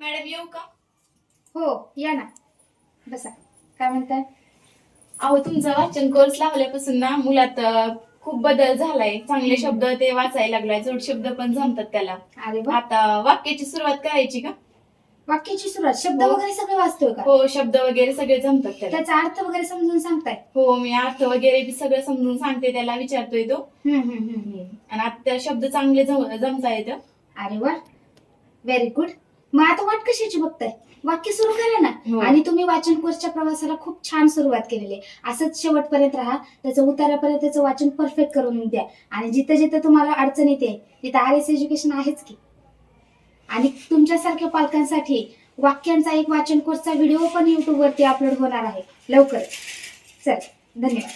Madam येऊ का? हो या ना. बसा. काय म्हणताय? अहो तुमचा वाचन कोर्स लावल्यापासून ना मुलात खूप बदल झालाय. चांगले शब्द ते वाचायला लागलाय. जोड शब्द पण जमतात त्याला. अरे वा. आता वाक्याची सुरुवात करायची का? वाक्याची सुरुवात? शब्द हो. वगैरे सगळे वाचतोय का? हो शब्द वगैरे सगळे जमतात त्याला. त्याचा अर्थ वगैरे समजून सांगताय? हो मी अर्थ वगैरे बी सगळं समजून सांगते त्याला विचारतोय तो. हम्म, हम्म, हम्म. आणि आता शब्द चांगले जम- जमता येतं अरे वा. व्हेरी गुड मग आता वाट कशाची बघताय? वाक्य सुरू करा ना. हो. आणि तुम्ही वाचन कोर्सच्या प्रवासाला खूप छान सुरुवात केलेली आहे. असंच शेवटपर्यंत राहा. त्याचं उतारापर्यंत त्याचं वाचन परफेक्ट करून द्या. आणि जिथं जिथं तुम्हाला अडचण येते तिथं आर एस एज्युकेशन आहेच की. आणि तुमच्यासारख्या पालकांसाठी वाक्यांचा एक वाचन कोर्सचा व्हिडिओ पण युट्यूब वरती अपलोड होणार आहे. लवकरच चल धन्यवाद.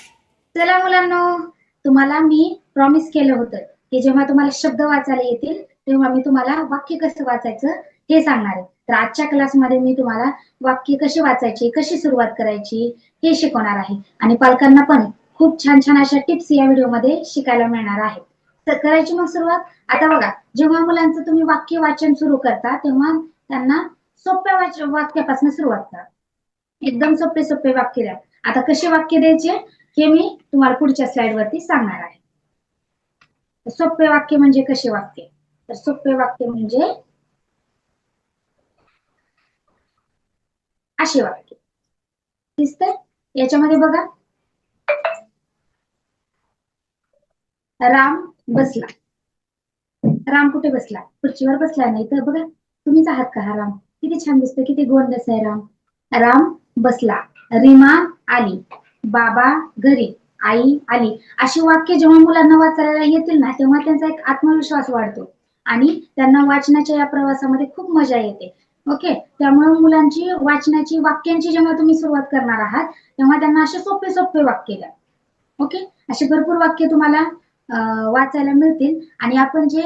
चला मुलांना तुम्हाला मी प्रॉमिस केलं होतं की जेव्हा तुम्हाला शब्द वाचायला येतील तेव्हा मी तुम्हाला वाक्य कसं वाचायचं हे सांगणार आहे. तर आजच्या क्लासमध्ये मी तुम्हाला वाक्य कशी वाचायची कशी सुरुवात करायची हे शिकवणार आहे. आणि पालकांना पण खूप छान छान अशा टिप्स या व्हिडिओमध्ये शिकायला मिळणार आहेत तर करायची मग सुरुवात आता बघा जेव्हा मुलांचं तुम्ही वाक्य वाचन सुरू करता तेव्हा त्यांना सोप्या वाच वाक्यापासून सुरुवात करा. एकदम सोपे सोपे वाक्य द्या. आता कसे वाक्य द्यायचे हे मी तुम्हाला पुढच्या स्लाइड वरती सांगणार आहे. सोपे वाक्य म्हणजे कसे वाक्य? तर सोपे वाक्य म्हणजे अशी वाक्य दिसते याच्यामध्ये बघा. राम बसला. राम कुठे बसला? खुर्चीवर बसला नाही तर बघा तुम्हीच आहात का हा राम? किती छान दिसतो किती गोंडस आहे राम. राम बसला. रिमा आली. बाबा घरी. आई आली. अशी वाक्य जेव्हा मुलांना वाचायला येतील ना तेव्हा त्यांचा एक आत्मविश्वास वाढतो. आणि त्यांना वाचनाच्या या प्रवासामध्ये खूप मजा येते. ओके त्यामुळे मुलांची वाचनाची वाक्यांची जेव्हा तुम्ही सुरुवात करणार आहात तेव्हा त्यांना असे सोपे सोपे वाक्य द्या. ओके असे भरपूर वाक्य तुम्हाला वाचायला मिळतील. आणि आपण जे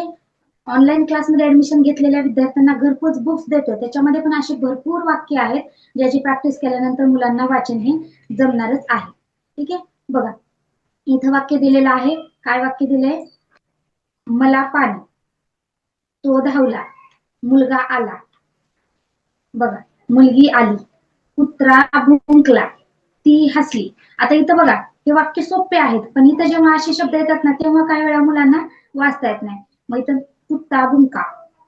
ऑनलाईन क्लासमध्ये ऍडमिशन घेतलेल्या विद्यार्थ्यांना घरपोच बुक्स देतो त्याच्यामध्ये पण अशी भरपूर वाक्य आहेत ज्याची प्रॅक्टिस केल्यानंतर मुलांना वाचन हे जमणारच आहे. ठीक आहे? बघा. इथं वाक्य दिलेलं आहे. काय वाक्य दिलंय? मला पाणी. तो धावला. मुलगा आला. बघा मुलगी आली कुत्रा भुंकला ती हसली. आता इथं बघा हे वाक्य सोपे आहेत पण इथं जेव्हा असे शब्द येतात ना तेव्हा काही वेळा मुलांना वाचता येत नाही. मग इथं कुत्ता भुंका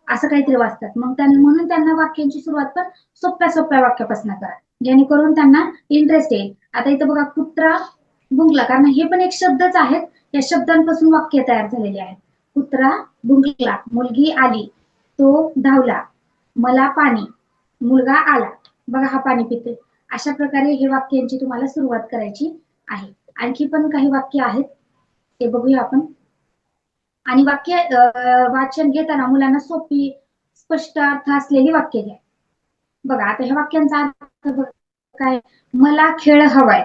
असं काहीतरी वाचतात. मग त्यांना म्हणून त्यांना वाक्यांची सुरुवात पण सोप्या सोप्या वाक्यापासून करा. जेणेकरून त्यांना इंटरेस्ट येईल. आता इथं बघा कुत्रा भुंकला. कारण हे पण एक शब्दच आहेत. या शब्दांपासून वाक्य तयार झालेले आहेत. कुत्रा भुंकला मुलगी आली तो धावला मला पाणी मुलगा आला. बघा हा पाणी पितोय. अशा प्रकारे हे वाक्यांची तुम्हाला सुरुवात करायची आहे. आणखी पण काही वाक्य आहेत. ते बघूया आपण. आणि वाक्य वाचन घेताना मुलांना सोपी स्पष्ट अर्थ असलेली वाक्य घ्या बघा आता ह्या वाक्यांचा अर्थ काय? मला खेळ हवाय.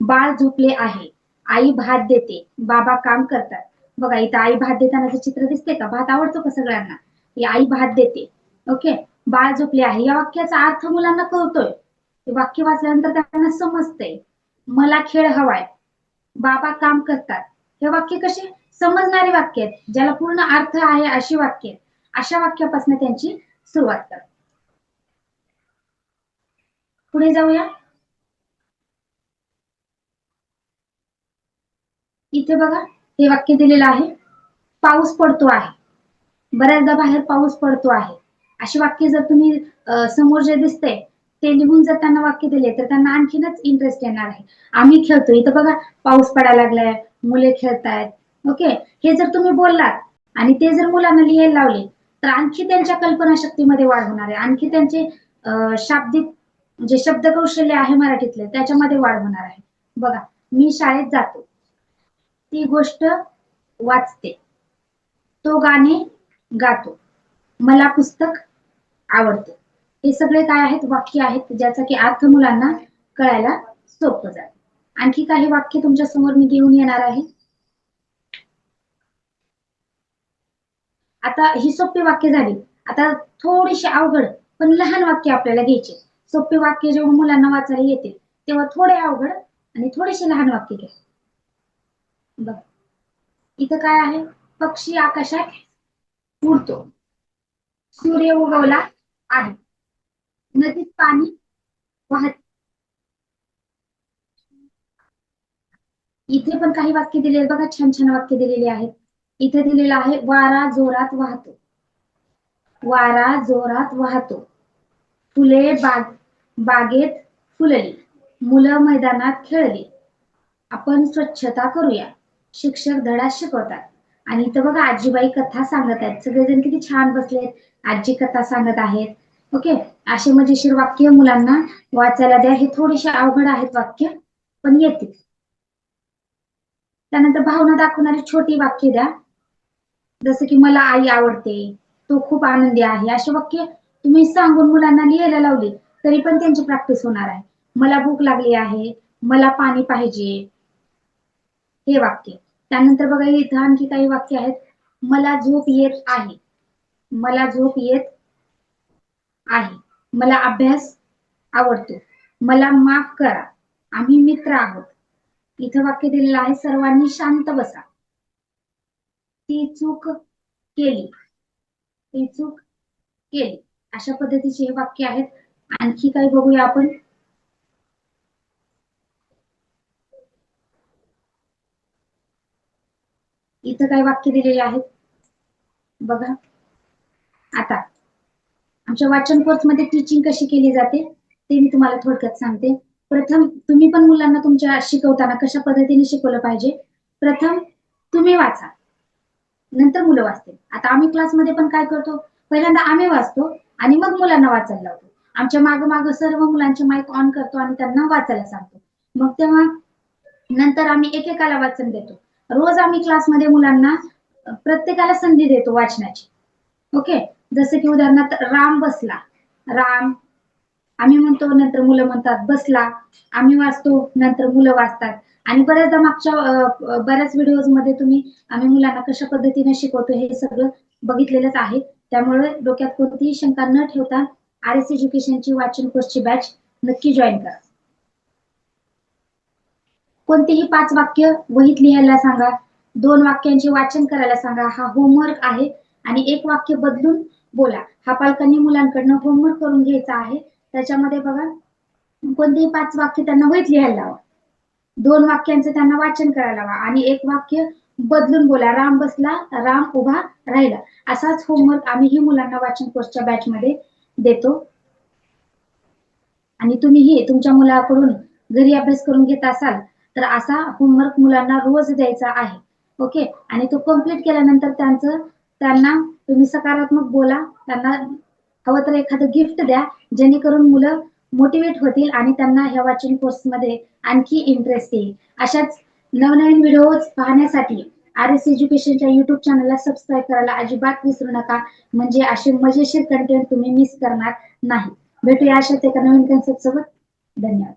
बाळ झोपले आहे. आई भात देते. बाबा काम करतात. बघा इथं आई भात देतानाचं चित्र दिसते का? भात आवडतो का सगळ्यांना? आई भात देते. ओके? बाळ झोपले आहे. या वाक्याचा अर्थ मुलांना कळतोय. ते वाक्य वाचल्यानंतर त्यांना समजतंय. मला खेळ हवाय. बाबा काम करतात. हे वाक्य कसे? समजणारे वाक्य आहेत. ज्याला पूर्ण अर्थ आहे अशी वाक्य अशा वाक्यापासून त्यांची सुरुवात करा. पुढे जाऊया. इथे बघा. हे वाक्य दिलेलं आहे. पाऊस पडतो आहे. बऱ्याचदा बाहेर पाऊस पडतो आहे. अशी वाक्य जर तुम्ही समोर जे दिसते ते लिहून जर त्यांना वाक्य दिले तर त्यांना आणखीनच इंटरेस्ट येणार आहे. आम्ही खेळतो इथं बघा पाऊस पडायला लागलाय मुले खेळतायत. ओके? हे जर तुम्ही बोललात आणि ते जर मुलांना लिहायला लावले तर आणखी त्यांच्या कल्पनाशक्तीमध्ये वाढ होणार आहे. आणखी त्यांचे शाब्दिक जे शब्द कौशल्य आहे मराठीतले त्याच्यामध्ये वाढ होणार आहे. बघा मी शाळेत जातो. ती गोष्ट वाचते. तो गाणे गातो. मला पुस्तक आवडते. हे सगळे काय आहेत? वाक्य आहेत ज्याचा की अर्थ मुलांना कळायला सोपं जात. आणखी काही वाक्य तुमच्यासमोर मी घेऊन येणार आहे. आता ही सोपी वाक्य झाली. आता थोडीशी अवघड पण लहान वाक्य आपल्याला घ्यायचे सोपे वाक्य जेव्हा मुलांना वाचायला येते तेव्हा थोडे अवघड आणि थोडेसे लहान वाक्य घ्या. बघ. इथं काय आहे? पक्षी आकाशात उडतो. सूर्य उगवला आहे. नदीत पाणी वाहत इथे पण काही वाक्य दिलेले बघा छान छान वाक्य दिलेली आहेत. इथे दिलेलं आहे वारा जोरात वाहतो. वारा जोरात वाहतो. फुले बाग बागेत फुलली. मुलं मैदानात खेळली. आपण स्वच्छता करूया. शिक्षक धडा शिकवतात. आणि इथं बघा आजीबाई कथा सांगत आहेत. सगळेजण किती छान बसलेत. आजी कथा सांगत आहेत. ओके? असे मजेशीर वाक्य मुलांना वाचायला द्या. हे थोडेसे अवघड आहेत वाक्य पण येतील. त्यानंतर भावना दाखवणारी छोटी वाक्य द्या. जसं की मला आई आवडते. तो खूप आनंदी आहे. अशी वाक्य तुम्ही सांगून मुलांना लिहायला लावली तरी पण त्यांची प्रॅक्टिस होणार आहे. मला भूक लागली आहे. मला पाणी पाहिजे. हे वाक्य. त्यानंतर बघा इथं आणखी काही वाक्य आहेत. मला झोप येत आहे. मला झोप येत आहे. मला अभ्यास आवडतो. मला माफ करा. आम्ही मित्र आहोत. इथं वाक्य दिलेलं आहे सर्वांनी शांत बसा. ती चूक केली. ती चूक केली. अशा पद्धतीचे हे वाक्य आहेत. आणखी काही बघूया आपण. इथं काय वाक्य दिलेले आहेत. बघा. आता आमच्या वाचन कोर्समध्ये टीचिंग कशी केली जाते ते मी तुम्हाला थोडक्यात सांगते. प्रथम तुम्ही पण मुलांना तुमच्या शिकवताना कशा पद्धतीने शिकवलं पाहिजे? प्रथम तुम्ही वाचा. नंतर मुलं वाचतील. आता आम्ही क्लासमध्ये पण काय करतो? पहिल्यांदा आम्ही वाचतो आणि मग मुलांना वाचायला लावतो. आमच्या माग मागं सर्व मुलांचे माईक ऑन करतो आणि त्यांना वाचायला सांगतो. मग तेव्हा नंतर आम्ही एकेकाला वाचन देतो. रोज आम्ही क्लासमध्ये मुलांना प्रत्येकाला संधी देतो वाचनाची. ओके? जसं की उदाहरणार्थ राम बसला. राम आम्ही म्हणतो नंतर मुलं म्हणतात बसला. आम्ही वाचतो नंतर मुलं वाचतात. आणि बऱ्याचदा मागच्या बऱ्याच व्हिडिओजमध्ये तुम्ही आम्ही मुलांना कशा पद्धतीने शिकवतो हे सगळं बघितलेलंच आहे. त्यामुळे डोक्यात कोणतीही शंका न ठेवता आर एस एज्युकेशनची वाचन कोर्सची बॅच नक्की जॉईन करा. कोणतेही पाच वाक्य वहीत लिहायला सांगा. दोन वाक्यांचे वाचन करायला सांगा. हा होमवर्क आहे. आणि एक वाक्य बदलून बोला. हा पालकांनी मुलांकडनं होमवर्क करून घ्यायचा आहे. त्याच्यामध्ये बघा कोणतेही पाच वाक्य त्यांना वैध लिहायला लावा. दोन वाक्यांचं त्यांना वाचन करायला लावा आणि एक वाक्य बदलून बोला. राम बसला राम उभा राहिला. असाच होमवर्क आम्हीही मुलांना वाचन कोर्सच्या बॅच मध्ये देतो. आणि तुम्हीही तुमच्या मुलाकडून घरी अभ्यास करून घेत असाल तर असा होमवर्क मुलांना रोज द्यायचा आहे. ओके? आणि तो कंप्लीट केल्यानंतर त्यांचं त्यांना तुम्ही सकारात्मक बोला. त्यांना हवं तर एखादं गिफ्ट द्या. जेणेकरून मुलं मोटिवेट होतील आणि त्यांना ह्या वाचन कोर्समध्ये आणखी इंटरेस्ट येईल. अशाच नवनवीन व्हिडिओज पाहण्यासाठी आर एस एज्युकेशनच्या युट्यूब चॅनलला सबस्क्राईब करायला अजिबात विसरू नका. म्हणजे असे मजेशीर कंटेंट तुम्ही मिस करणार नाही. भेटूया अशाच एका नवीन कन्सेप्ट सोबत. धन्यवाद.